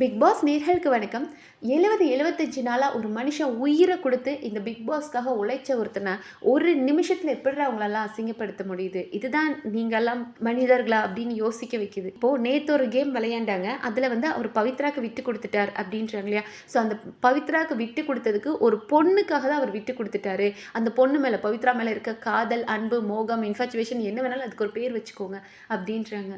Big pass நேர்களுக்கு வணக்கம். எழுபது எழுபத்தஞ்சு நாளாக ஒரு மனுஷன் உயிரை கொடுத்து இந்த பிக் பாஸ்க்காக உழைச்ச ஒருத்தனை ஒரு நிமிஷத்தில் எப்படி அவங்களெல்லாம் அசிங்கப்படுத்த முடியுது? இதுதான் நீங்கள்லாம் மனிதர்களா அப்படின்னு யோசிக்க வைக்குது. இப்போது நேற்று ஒரு கேம் விளையாண்டாங்க. அதில் வந்து அவர் பவித்ராக்கு விட்டு கொடுத்துட்டார் அப்படின்றாங்க இல்லையா? ஸோ அந்த பவித்ராக்கு விட்டு கொடுத்ததுக்கு ஒரு பொண்ணுக்காக தான் அவர் விட்டு கொடுத்துட்டாரு. அந்த பொண்ணு மேலே பவித்ரா மேலே இருக்க காதல் அன்பு மோகம் இன்ஃபச்சுவேஷன் என்ன வேணாலும் அதுக்கு ஒரு பேர் வச்சுக்கோங்க அப்படின்றாங்க.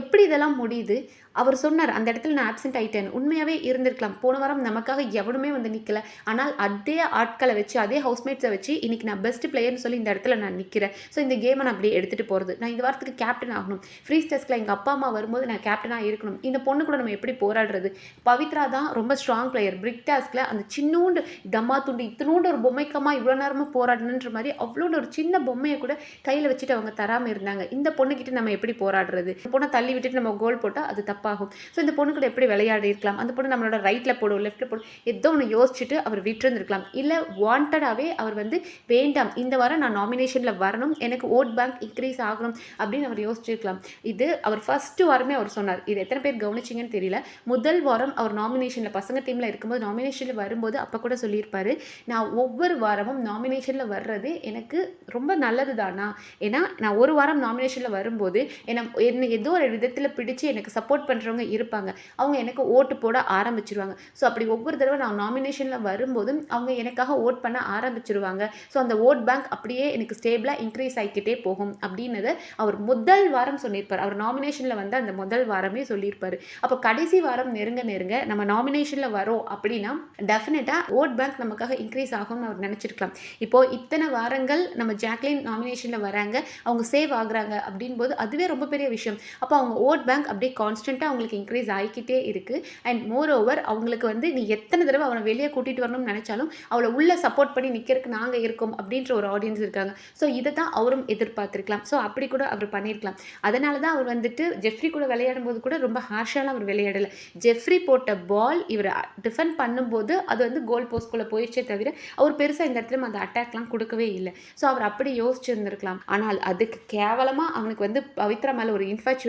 எப்படி இதெல்லாம் முடியுது? அவர் சொன்னார் அந்த இடத்துல நான் ஆப்சென்ட் ஆகிட்டேன் உண்மையாகவே இருந்திருக்கலாம். போன வாரம் நமக்காக எவனுமே வந்து நிற்கல ஆனால் அதே ஆட்களை வச்சு அதே ஹவுஸ்மேட்ஸை வச்சு இன்றைக்கி நான் பெஸ்ட் பிளேயர்னு சொல்லி இந்த இடத்துல நான் நிற்கிறேன் ஸோ இந்த கேமை நான் அப்படியே எடுத்துகிட்டு போகிறது நான் இந்த வாரத்துக்கு கேப்டன் ஆகணும். ஃப்ரீ ஸ்டெஸ்க்கில் எங்கள் அப்பா அம்மா வரும்போது நான் கேப்டனாக இருக்கணும். இந்த பொண்ணு கூட நம்ம எப்படி போராடுறது? பவித்ரா தான் ரொம்ப ஸ்ட்ராங் பிளேயர் பிரிக் டாஸ்கில் அந்த சின்னூண்டு தம்மா துண்டு இத்தினூண்டு ஒரு பொம்மைக்கமாக இவ்வளோ நேரமாக போராடணுன்ற மாதிரி அவ்வளோண்டு ஒரு சின்ன பொம்மையை கூட கையில் வச்சுட்டு அவங்க தராமல் இருந்தாங்க. இந்த பொண்ணுக்கிட்ட நம்ம எப்படி போராடுறது? இந்த பொண்ணை தள்ளி விட்டுட்டு நம்ம கோல் போட்டால் அது தப்பாகும். ஸோ இந்த பொண்ணு கூட எப்படி விளையாடி இருக்கலாம்? அந்த பொண்ணு நம்மளோட ரைட்டில் போடும் லெஃப்ட்டில் போடும் ஏதோ ஒன்று யோசிச்சுட்டு அவர் விட்டுருந்துருக்கலாம். இல்லை வாண்டடாகவே அவர் வந்து வேண்டாம் இந்த வாரம் நான் நாமினேஷனில் வரணும் எனக்கு ஓட் பேங்க் இன்க்ரீஸ் ஆகணும் அப்படின்னு அவர் யோசிச்சிருக்கலாம். இது அவர் ஃபஸ்ட்டு வாரமே அவர் சொன்னார். இது எத்தனை பேர் கவனிச்சிங்கன்னு தெரியல. முதல் வாரம் அவர் நாமினேஷனில் பசங்க டீமில் இருக்கும்போது நாமினேஷனில் வரும்போது அப்போ கூட சொல்லியிருப்பார் நான் ஒவ்வொரு வாரமும் நாமினேஷனில் வர்றது எனக்கு ரொம்ப நல்லது தானா ஏன்னா நான் ஒரு வாரம் நாமினேஷனில் வரும்போது என்ன என்னை ஏதோ ஒரு விதத்தில் பிடிச்சு எனக்கு சப்போர்ட் பண்ணுறவங்க இருப்பாங்க. அவங்க எனக்கு ஓட்டு போட ஆரம்பிச்சிருவாங்க. ஸோ அப்படி ஒவ்வொரு தடவை நான் நாமினேஷனில் வரும்போதும் அவங்க எனக்காக ஓட் பண்ண ஆரம்பிச்சிருவாங்க. ஸோ அந்த ஓட் பேங்க் அப்படியே எனக்கு ஸ்டேபிளாக இன்க்ரீஸ் ஆகிக்கிட்டே போகும் அப்படின்னது அவர் முதல் வாரம் சொல்லியிருப்பார். அவர் நாமினேஷனில் வந்து அந்த முதல் வாரமே சொல்லியிருப்பார். அப்போ கடைசி வாரம் நெருங்க நெருங்க நம்ம நாமினேஷனில் வரோம் அப்படின்னா டெஃபினட்டாக ஓட் பேங்க் நமக்காக இன்க்ரீஸ் ஆகும்னு அவர் நினச்சிருக்கலாம். இப்போது இத்தனை வாரங்கள் நம்ம ஜாக்லின் நாமினேஷனில் வராங்க. அவங்க சேவ் ஆகுறாங்க அப்படின் போது அதுவே ரொம்ப பெரிய விஷயம். அப்போ அவங்க ஓட் பேங்க் அப்படியே கான்ஸ்டண்ட்டாக அவங்களுக்கு இன்க்ரீஸ் ஆகிக்கிட்டே இருக்குது அண்ட் மோர் ஓவர் அவங்களுக்கு வந்து நீ எத்தனை தடவை அவனை வெளியே கூட்டிகிட்டு வரணும்னு நினச்சாலும் அவளை உள்ளே சப்போர்ட் பண்ணி நிற்கிறதுக்கு நாங்கள் இருக்கோம் அப்படின்ற ஒரு ஆடியன்ஸ் இருக்காங்க. ஸோ இதை தான் அவரும் எதிர்பார்த்துருக்கலாம். ஸோ அப்படி கூட அவர் பண்ணியிருக்கலாம் அதனால தான் அவர் வந்துட்டு ஜெஃப்ரி கூட விளையாடும் போது கூட ரொம்ப ஹார்ஷாலாம் அவர் விளையாடலை. ஜெஃப்ரி போட்ட பால் இவர் டிஃபெண்ட் பண்ணும்போது அது வந்து கோல் போஸ்ட்குள்ளே போயிடுச்சே தவிர அவர் பெருசாக இந்த இடத்துல அந்த அட்டாக்லாம் கொடுக்கவே இல்லை. ஸோ அவர் அப்படி யோசிச்சிருந்திருக்கலாம். ஆனால் அதுக்கு கேவலமாக அவனுக்கு வந்து பவித்ரா மேலே ஒரு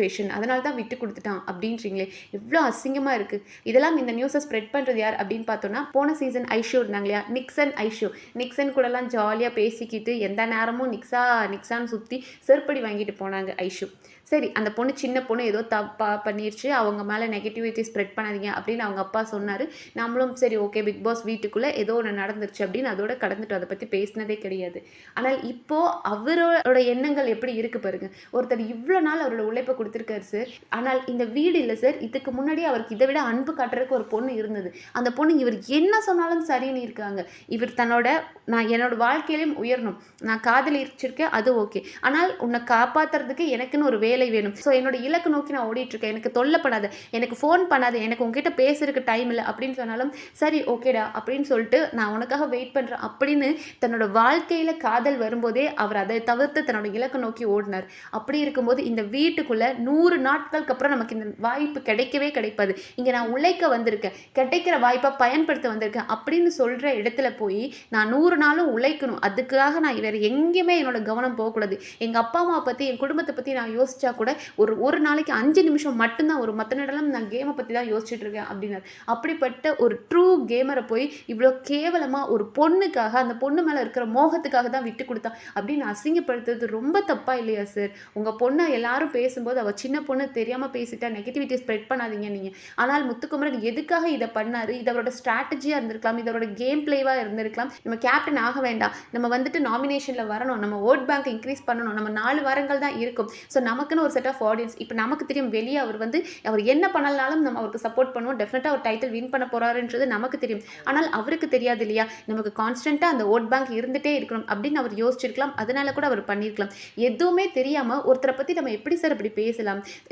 சுச்சுவேஷன் அதனால தான் விட்டு கொடுத்துட்டான் அப்படின்றீங்களே. எவ்வளோ அசிங்கமாக இருக்குது இதெல்லாம் இந்த நியூஸை ஸ்ப்ரெட் பண்ணுறது யார் அப்படின்னு பார்த்தோன்னா போன சீசன் ஐஷோ இருந்தாங்க இல்லையா? நிக்சன் ஐஷோ. நிக்சன் கூடலாம் ஜாலியாக பேசிக்கிட்டு எந்த நேரமும் நிக்ஸா நிக்ஸான்னு சுற்றி செருப்படி வாங்கிட்டு போனாங்க ஐஷோ. சரி அந்த பொண்ணு சின்ன பொண்ணு ஏதோ தப்பாக பண்ணிருச்சு. அவங்க மேலே நெகட்டிவிட்டி ஸ்ப்ரெட் பண்ணாதீங்க அப்படின்னு அவங்க அப்பா சொன்னார். நம்மளும் சரி ஓகே பிக் பாஸ் வீட்டுக்குள்ளே ஏதோ ஒன்று நடந்துருச்சு அப்படின்னு அதோட கடந்துட்டு அதை பற்றி பேசினதே கிடையாது. ஆனால் இப்போது அவரோட எண்ணங்கள் எப்படி இருக்குது பாருங்க. ஒருத்தர் இவ்வளோ நாள் அவரோட உழைப்பை கொடுத்துருக்காரு சார் ஆனால் இந்த வீடு இல்லை சார் இதுக்கு முன்னாடி அவருக்கு இதை விட அன்பு காட்டுறதுக்கு ஒரு பொண்ணு இருந்தது. அந்த பொண்ணு இவர் என்ன சொன்னாலும் சரின்னு இருக்காங்க. இவர் தன்னோட நான் என்னோட வாழ்க்கையிலையும் உயரணும். நான் காதலிச்சிருக்கேன் அது ஓகே ஆனால் உன்னை காப்பாற்றுறதுக்கு எனக்குன்னு ஒரு வேலை வேணும். ஸோ என்னோட இலக்கு நோக்கி நான் ஓடிட்டுருக்கேன். எனக்கு தொல்லப்படாத எனக்கு ஃபோன் பண்ணாத எனக்கு உங்ககிட்ட பேசுறதுக்கு டைம் இல்லை அப்படின்னு சொன்னாலும் சரி ஓகேடா அப்படின்னு சொல்லிட்டு நான் உனக்காக வெயிட் பண்ணுறேன் அப்படின்னு தன்னோட வாழ்க்கையில் காதல் வரும்போதே அவர் அதை தவிர்த்து தன்னோட இலக்கு நோக்கி ஓடினார். அப்படி இருக்கும்போது இந்த வீட்டுக்குள்ளே நூறு நாட்களுக்கு அப்புறம் நமக்கு இந்த வாய்ப்பு கிடைக்கவே கிடைப்பாது. இங்கே நான் உழைக்க வந்திருக்கேன். கிடைக்கிற வாய்ப்பை பயன்படுத்த வந்திருக்கேன் அப்படின்னு சொல்கிற இடத்துல போய் நான் நூறு நாளும் உழைக்கணும். அதுக்காக நான் வேறு எங்கேயுமே என்னோடய கவனம் போகக்கூடாது. எங்கள் அப்பா அம்மாவை பற்றி என் குடும்பத்தை பற்றி நான் யோசித்தா கூட ஒரு ஒரு நாளைக்கு அஞ்சு நிமிஷம் மட்டும்தான் ஒரு மற்ற நேரம் நான் கேமை பற்றி தான் யோசிச்சுட்டு இருக்கேன் அப்படின்னாரு. அப்படிப்பட்ட ஒரு ட்ரூ கேமரை போய் இவ்வளோ கேவலமாக ஒரு பொண்ணுக்காக அந்த பொண்ணு மேலே இருக்கிற மோகத்துக்காக தான் விட்டு கொடுத்தா அப்படின்னு அசிங்கப்படுத்துறது ரொம்ப தப்பாக இல்லையா சார் உங்கள் பொண்ணை எல்லாரும் பேசும்போது அவள் சின்ன பொண்ணு தெரியாமல் பேசிட்டா நெகட்டிவிட்டி ஸ்ப்ரெட் பண்ணாதீங்க நீங்கள் ஆனால் முத்துக்குமரன் எதுக்காக இதை பண்ணார்? இது அவரோட ஸ்ட்ராட்டஜியாக இருந்திருக்கலாம் இதோட கேம் பிளேவாக இருந்திருக்கலாம். நம்ம கேப்டன் ஆக வேண்டாம். நம்ம வந்துட்டு நாமினேஷனில் வரணும். நம்ம ஓட் பேங்க் இன்க்ரீஸ் பண்ணணும். நம்ம நாலு வாரங்கள் தான் இருக்கும். ஸோ நமக்குன்னு ஒரு செட் ஆஃப் ஆடியன்ஸ் இப்போ நமக்கு தெரியும் வெளியே அவர் வந்து அவர் என்ன பண்ணலனாலும் நம்ம அவருக்கு சப்போர்ட் பண்ணுவோம். டெஃபினட்டாக அவர் டைட்டில் வின் பண்ண போகிறாருன்றது நமக்கு தெரியும். ஆனால் அவருக்கு தெரியாது இல்லையா? நமக்கு கான்ஸ்டண்ட்டாக அந்த ஓட் பேங்க் இருந்துகிட்டே இருக்கணும் அப்படின்னு அவர் யோசிச்சிருக்கலாம். அதனால கூட அவர் பண்ணியிருக்கலாம் எதுவுமே தெரியாமல் ஒருத்தரை பற்றி நம்ம எப்படி சார் அப்படி பேசலாம்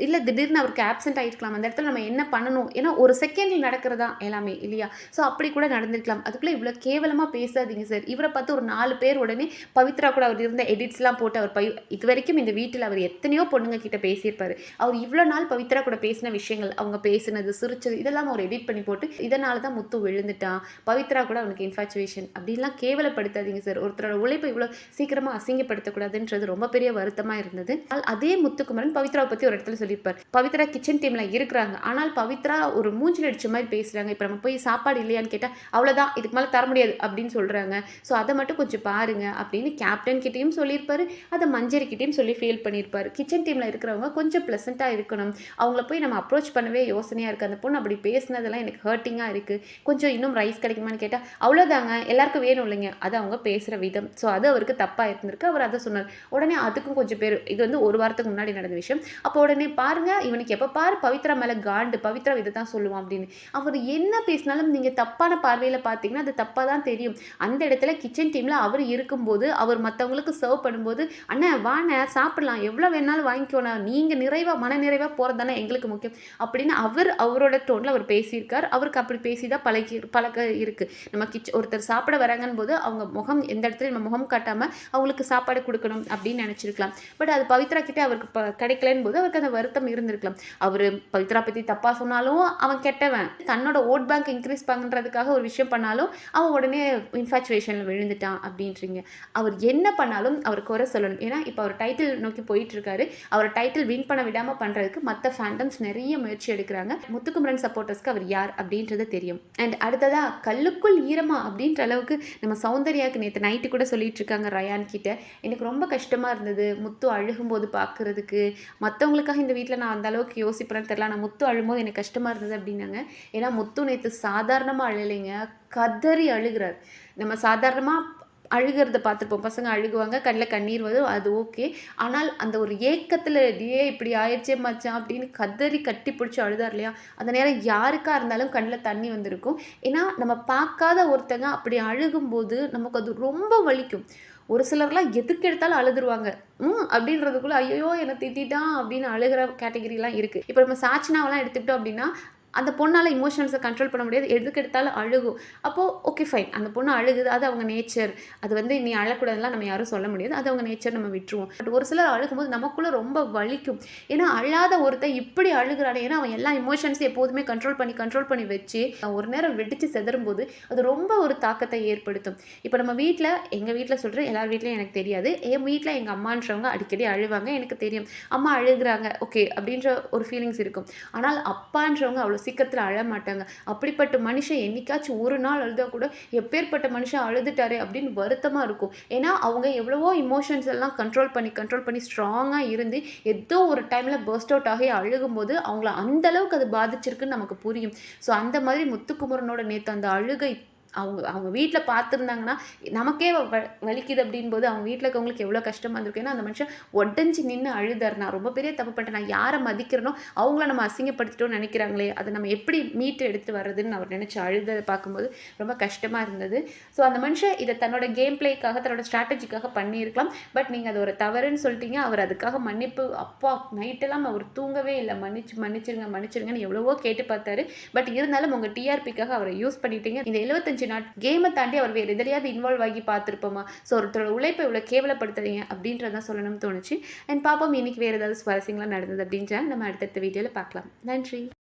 இல்லை திடீர்னு அவருக்கு ஆப்சென்ட் ஆகிருக்கலாம் அந்த இடத்துல நம்ம என்ன பண்ணணும்? ஏன்னா ஒரு செகண்டில் நடக்கிறதா? எல்லாமே இல்லையா? ஸோ அப்படி கூட நடந்திருக்கலாம். அதுக்குள்ளே இவ்வளோ கேவலமாக பேசாதீங்க சார் இவரை பார்த்து ஒரு நாலு பேர் உடனே பவித்ரா கூட அவர் இருந்த எடிட்ஸ்லாம் போட்டு அவர் பவி இது வரைக்கும் இந்த வீட்டில் அவர் எத்தனையோ பொண்ணுங்க கிட்ட பேசியிருப்பார். அவர் இவ்வளோ நாள் பவித்ரா கூட பேசின விஷயங்கள் அவங்க பேசினது சிரிச்சது இதெல்லாம் அவர் எடிட் பண்ணி போட்டு இதனால தான் முத்து விழுந்துட்டான் பவித்ரா கூட அவனுக்கு இன்ஃபாச்சுவேஷன் அப்படின்லாம் கேவலப்படுத்தாதீங்க சார் ஒருத்தரோட உழைப்பை இவ்வளோ சீக்கிரமாக அசிங்கப்படுத்தக்கூடாதுன்றது ரொம்ப பெரிய வருத்தமாக இருந்தது. அதே முத்துக்குமரன் பவித்ராவை பற்றி ஒரு இடத்துல சொல்லியிருப்பார். பவித்ரா கிச்சன் டீமில் இருக்கிறாங்க. ஆனால் பவித்ரா ஒரு மூஞ்சில் அடிச்ச மாதிரி பேசுகிறாங்க இப்போ நம்ம போய் சாப்பாடு இல்லையான்னு கேட்டால் அவ்வளோதான் இதுக்கு மேலே தர முடியாது அப்படின்னு சொல்கிறாங்க ஸோ அதை மட்டும் கொஞ்சம் பாருங்க அப்படின்னு கேப்டன் கிட்டேயும் சொல்லியிருப்பார். அதை மஞ்சரி கிட்டேயும் சொல்லி ஃபீல் பண்ணியிருப்பார். கிச்சன் டீமில் இருக்கிறவங்க கொஞ்சம் ப்ளசண்ட்டாக இருக்கணும். அவங்கள போய் நம்ம அப்ரோச் பண்ணவே யோசனையாக இருக்குது அந்த பொண்ணு அப்படி பேசுனதெல்லாம் எனக்கு ஹர்ட்டிங்காக இருக்குது கொஞ்சம் இன்னும் ரைஸ் கிடைக்குமான்னு கேட்டால் அவ்வளோதாங்க எல்லாருக்கும் வேணும் இல்லைங்க. அது அவங்க பேசுகிற விதம். ஸோ அது அவருக்கு தப்பாக இருந்திருக்கு. அவர் அதை சொன்னார். உடனே அதுக்கும் கொஞ்சம் பேர் இது வந்து ஒரு வாரத்துக்கு முன்னாடி நடந்த விஷயம். அப்போ உடனே பாருங்க இவனுக்கு எப்போ பாரு பவித்ரா மேலே காண்டு பவித்ரா இதை தான் சொல்லுவான் அப்படின்னு. அவர் என்ன பேசினாலும் நீங்கள் தப்பான பார்வையில் பார்த்தீங்கன்னா அது தப்பாக தான் தெரியும். அந்த இடத்துல கிச்சன் டீமில் அவர் இருக்கும்போது அவர் மற்றவங்களுக்கு சர்வ் பண்ணும்போது அண்ணா வாண்ணே சாப்பிடலாம். எவ்வளோ வேணாலும் வாங்கிக்கோண்ணா. நீங்கள் நிறைவாக மன நிறைவாக போகிறது தானே எங்களுக்கு முக்கியம். அப்படின்னு அவர் அவரோட டோனில் அவர் பேசியிருக்கார். அவருக்கு அப்படி பேசி தான் பழகி பழக்க இருக்குது நம்ம கிச்சன் ஒருத்தர் சாப்பிட வராங்கன்னு போது அவங்க முகம் எந்த இடத்துல நம்ம முகம் காட்டாமல் அவங்களுக்கு சாப்பாடு கொடுக்கணும் அப்படின்னு நினச்சிருக்கலாம். பட் அது பவித்ரா கிட்டே அவருக்கு ப கிடைக்கலன்னு போது அவருக்கு அந்த வருத்தம் இருந்திருக்கலாம். அவர் பவித்ரா பற்றி தப்பாக சொன்னாலும் அவன் கெட்டவன். தன்னோட ஓட் பேங்க் இன்க்ரீஸ் பண்ணுறதுக்காக ஒரு விஷயம் பண்ணாலும் அவன் உடனே இன்ஃபாச்சுவேஷனில் விழுந்துட்டான் அப்படின்றீங்க. அவர் என்ன பண்ணாலும் அவர் குறை சொல்லணும். ஏன்னா இப்போ அவர் டைட்டில் நோக்கி போயிட்டுருக்காரு. அவர் டைட்டில் வின் பண்ண விடாமல் பண்ணுறதுக்கு மற்ற ஃபேண்டம்ஸ் நிறைய முயற்சி எடுக்கிறாங்க. முத்துக்குமரன் சப்போர்ட்டர்ஸ்க்கு அவர் யார் அப்படின்றது தெரியும். அண்ட் அடுத்ததாக கல்லுக்குள் ஈரமா அப்படின்ற அளவுக்கு நம்ம சௌந்தர்யாவுக்கு நேற்று நைட்டு கூட சொல்லிட்டு இருக்காங்க ரயான் கிட்ட. எனக்கு ரொம்ப கஷ்டமாக இருந்தது. முத்து அழுகும்போது பார்க்குறதுக்கு மற்றவங்களுக்காக இந்த வீட்டில் நான் அந்த அளவுக்கு யோசிப்பேன்னு தெரியல. ஆனால் முத்து அழும்போது எனக்கு கஷ்டமாக இருந்தது அப்படின்னாங்க. ஏன்னா முத்து நேற்று சாதாரணமாக அழலைங்க கதறி அழுகிறார். நம்ம சாதாரணமாக அழுகிறத பார்த்துருப்போம் பசங்க அழுகுவாங்க கண்ணில் கண்ணீர் வரும் அது ஓகே. ஆனால் அந்த ஒரு ஏக்கத்தில் ஏ இப்படி ஆயிடுச்சே மச்சான் அப்படின்னு கதறி கட்டி பிடிச்சி அழுதார் இல்லையா? அந்த நேரம் யாருக்காக இருந்தாலும் கண்ணில் தண்ணி வந்திருக்கும். ஏன்னா நம்ம பார்க்காத ஒருத்தங்க அப்படி அழுகும்போது நமக்கு அது ரொம்ப வலிக்கும். ஒரு சிலர்லாம் எதுக்கு எடுத்தாலும் அழுதுருவாங்க. ம் அப்படின்றதுக்குள்ள ஐயோ என்னை திட்டான் அப்படின்னு அழுகிற கேட்டகிரிலாம் இருக்குது இப்போ நம்ம சாச்சினாவெல்லாம் எடுத்துக்கிட்டோம் அப்படின்னா அந்த பொண்ணால் இமோஷன்ஸை கண்ட்ரோல் பண்ண முடியாது. எதுக்கு எடுத்தாலும் அழுகும். அப்போது ஓகே ஃபைன் அந்த பொண்ணு அழுகுது. அது அவங்க நேச்சர் அது வந்து நீ அழக்கூடாதுலாம் நம்ம யாரும் சொல்ல முடியாது. அது அவங்க நேச்சர் நம்ம விட்டுருவோம். பட் ஒரு சிலர் அழுகும்போது நமக்குள்ளே ரொம்ப வலிக்கும். ஏன்னா அழாத ஒருத்தன் இப்படி அழுகிறானே. ஏன்னா அவன் எல்லா இமோஷன்ஸையும் எப்போதுமே கண்ட்ரோல் பண்ணி கண்ட்ரோல் பண்ணி வச்சு ஒரு நேரம் வெடித்து செதறும்போது அது ரொம்ப ஒரு தாக்கத்தை ஏற்படுத்தும். இப்போ நம்ம வீட்டில் எங்கள் வீட்டில் சொல்கிறேன் எல்லார் வீட்லையும் எனக்கு தெரியாது. என் வீட்டில் எங்கள் அம்மான்றவங்க அடிக்கடி அழுவாங்க. எனக்கு தெரியும். அம்மா அழுகிறாங்க. ஓகே அப்படின்ற ஒரு ஃபீலிங்ஸ் இருக்கும். ஆனால் அப்பான்றவங்க அவ்வளோ சீக்கிரத்தில் அழ மாட்டாங்க. அப்படிப்பட்ட மனுஷன் என்னைக்காச்சும் ஒரு நாள் அழுதா கூட எப்பேற்பட்ட மனுஷன் அழுதுட்டாரு அப்படின்னு வருத்தமாக இருக்கும். ஏன்னா அவங்க எவ்வளவோ இமோஷன்ஸ் எல்லாம் கண்ட்ரோல் பண்ணி கண்ட்ரோல் பண்ணி ஸ்ட்ராங்காக இருந்து ஏதோ ஒரு டைமில் பர்ஸ்ட் அவுட் ஆகி அழுகும்போது அவங்கள அந்த அளவுக்கு அது பாதிச்சிருக்குன்னு நமக்கு புரியும். ஸோ அந்த மாதிரி முத்துக்குமரனோட நேற்று அந்த அழுகை அவங்க அவங்க வீட்டில் பார்த்துருந்தாங்கன்னா நமக்கே வ வலிக்குது அப்படின்போது அவங்க வீட்டில் இருக்கவங்களுக்கு எவ்வளோ கஷ்டமாக இருந்திருக்கு ஏன்னா அந்த மனுஷன் உடஞ்சி நின்று அழுதார். நான் ரொம்ப பெரிய தப்பு பண்ணிட்டேன் நான் யாரை மதிக்கிறனோ அவங்கள நம்ம அசிங்கப்படுத்திட்டோம்னு நினைக்கிறாங்களே அதை நம்ம எப்படி மீட்டு எடுத்து வர்றதுன்னு அவர் நினச்சி அழுத பார்க்கும்போது ரொம்ப கஷ்டமாக இருந்தது. ஸோ அந்த மனுஷன் இதை தன்னோட கேம் பிளேக்காக தன்னோட ஸ்ட்ராட்டஜிக்காக பண்ணியிருக்கலாம். பட் நீங்கள் அது ஒரு தவறுன்னு சொல்லிட்டீங்க. அவர் அதுக்காக மன்னிப்பு அப்பா நைட்டெல்லாம் அவர் தூங்கவே இல்லை. மன்னிச்சு மன்னிச்சிருங்க மன்னிச்சிருங்கன்னு எவ்வளவோ கேட்டு பார்த்தாரு. பட் இருந்தாலும் உங்கள் டிஆர்பிக்காக அவரை யூஸ் பண்ணிட்டீங்க. இந்த எழுபத்தஞ்சு நாட் கேமை தாண்டி அவர் வேறு எதிலையாவது இன்வால்வ் ஆகி பார்த்துருப்போமா? ஸோ ஒருத்தரோட உழைப்பை இவ்வளோ கேவலப்படுத்துறீங்க அப்படின்றதான் சொல்லணும்னு தோணுச்சு. அண்ட் பாப்போம் இன்னைக்கு வேறு ஏதாவது சுவாரஸ்யங்களாக நடந்தது அப்படின்ற நம்ம அடுத்தடுத்த வீடியோவில் பார்க்கலாம். நன்றி.